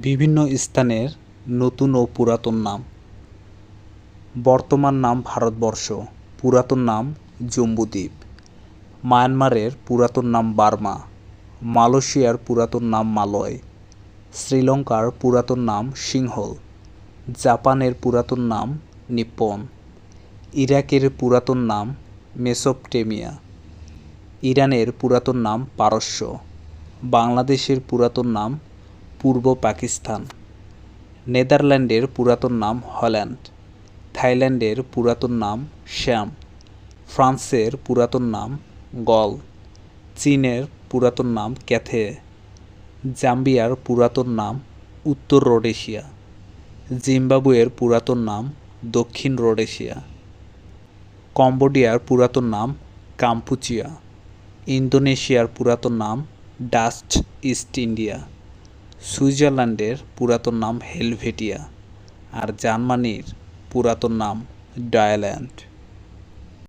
বিভিন্ন স্থানের নতুন ও পুরাতন নাম। বর্তমান নাম ভারতবর্ষ, পুরাতন নাম জম্বুদ্বীপ। মায়ানমারের পুরাতন নাম বার্মা, মালয়েশিয়ার পুরাতন নাম মালয়, শ্রীলঙ্কার পুরাতন নাম সিংহল, জাপানের পুরাতন নাম নিপ্পন, ইরাকের পুরাতন নাম মেসোপটেমিয়া, ইরানের পুরাতন নাম পারস্য, বাংলাদেশের পুরাতন নাম পূর্ব পাকিস্তান। নেদারল্যান্ডের পুরাতন নাম হল্যান্ড। থাইল্যান্ডের পুরাতন নাম শ্যাম। ফ্রান্সের পুরাতন নাম গল। চীনের পুরাতন নাম ক্যাথে। জাম্বিয়ার পুরাতন নাম উত্তর রোডেশিয়া। জিম্বাবুয়ের পুরাতন নাম দক্ষিণ রোডেশিয়া। কম্বোডিয়ার পুরাতন নাম কাম্পুচিয়া। ইন্দোনেশিয়ার পুরাতন নাম ডাস্ট ইস্ট ইন্ডিয়া। সুইজারল্যান্ডের পুরাতন নাম হেলভেটিয়া আর জার্মানির পুরাতন নাম ডায়াল্যান্ড